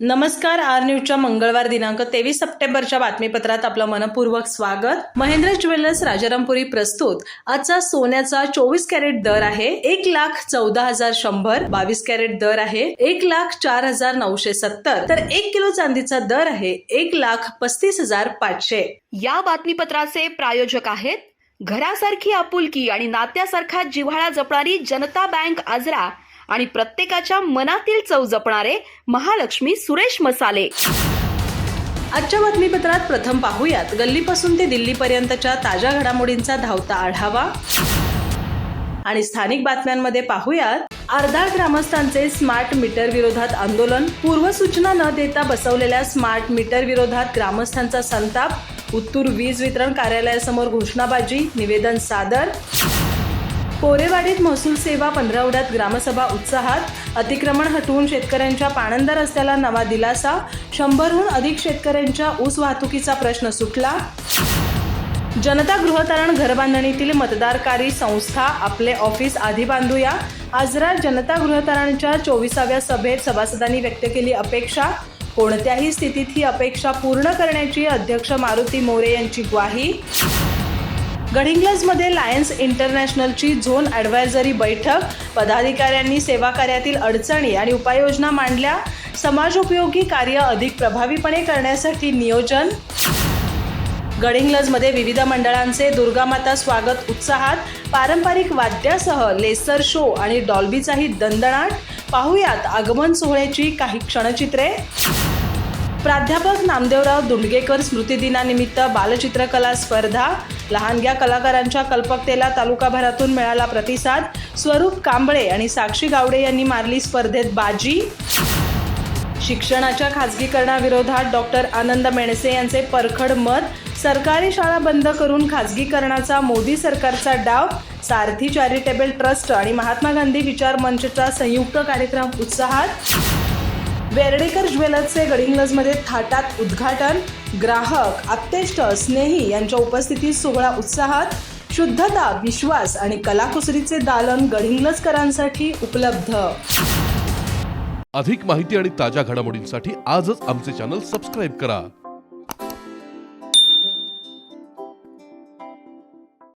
नमस्कार आर न्यूजच्या मंगळवार दिनांक तेवीस सप्टेंबरच्या बातमीपत्रात आपलं मनपूर्वक स्वागत. महेंद्र ज्वेलर्स राजारामपुरी प्रस्तुत. आजचा सोन्याचा चोवीस कॅरेट दर आहे एक लाख चौदा हजार शंभर बावीस कॅरेट दर आहे एक लाख चार हजार नऊशे सत्तर. तर एक किलो चांदीचा दर आहे एक लाख पस्तीस हजार पाचशे. या बातमीपत्राचे प्रायोजक आहेत घरासारखी आपुलकी आणि नात्यासारखा जिव्हाळा जपणारी जनता बँक आजरा आणि प्रत्येकाच्या मनातील चव जपणारे महालक्ष्मी सुरेश मसाले. आजच्या बातमीपत्रात प्रथम पाहूयात. गल्लीपासून ते दिल्लीपर्यंतच्या ताज्या घडामोडींचा धावता आढावा. आणि स्थानिक बातम्यांमध्ये पाहूयात. अर्धा ग्रामस्थांचे स्मार्ट मीटर विरोधात आंदोलन. पूर्वसूचना न देता बसवलेल्या स्मार्ट मीटर विरोधात ग्रामस्थांचा संताप. उत्तूर वीज वितरण कार्यालयासमोर घोषणाबाजी. निवेदन सादर. कोरेवाडीत महसूल सेवा पंधरावड्यात ग्रामसभा उत्साहात अतिक्रमण हटवून शेतकऱ्यांच्या पाणंदा रस्त्याला नवा दिलासा. शंभरहून अधिक शेतकऱ्यांच्या ऊस वाहतुकीचा प्रश्न सुटला. जनता गृहतारण घरबांधणीतील मतदारकारी संस्था आपले ऑफिस आधी बांधूया. आजरा जनता गृहतारणच्या चोवीसाव्या सभेत सभासदांनी व्यक्त केली अपेक्षा. कोणत्याही स्थितीत ही अपेक्षा पूर्ण करण्याची अध्यक्ष मारुती मोरे यांची ग्वाही. गडिंग्लजमध्ये लायन्स इंटरनॅशनलची झोन ॲडवायझरी बैठक. पदाधिकाऱ्यांनी सेवा कार्यातील अडचणी आणि उपाययोजना मांडल्या. समाजोपयोगी कार्य अधिक प्रभावीपणे करण्यासाठी नियोजन. गडिंग्लजमध्ये विविध मंडळांचे दुर्गामाता स्वागत उत्साहात. पारंपरिक वाद्यासह लेसर शो आणि डॉल्बीचाही दणदणाट. पाहुयात आगमन सोहळ्याची काही क्षणचित्रे. प्राध्यापक नामदेवराव दुंडगेकर स्मृतिदिनानिमित्त बालचित्रकला स्पर्धा लहानग्या कलाकारांच्या कल्पकतेला तालुकाभरातून मिळाला प्रतिसाद. स्वरूप कांबळे आणि साक्षी गावडे यांनी मारली स्पर्धेत बाजी. शिक्षणाच्या खाजगीकरणाविरोधात डॉक्टर आनंद मेणसे यांचे परखड मत सरकारी शाळा बंद करून खाजगीकरणाचा मोदी सरकारचा डाव सारथी चॅरिटेबल ट्रस्ट आणि महात्मा गांधी विचार मंचचा संयुक्त कार्यक्रम उत्साहात वेर्डेकर ज्वेलर्सचे गडिंग्लजमध्ये थाटात उद्घाटन. ग्राहक आप्तेष्ट स्नेही यांच्या उपस्थितीत सोहळा उत्साहात. शुद्धता विश्वास आणि कलाकुसरीचे दालन गडिंग्लजकरांसाठी उपलब्ध. अधिक माहिती आणि ताज्या घडामोडींसाठी आजच आमचे चॅनल सबस्क्राईब करा.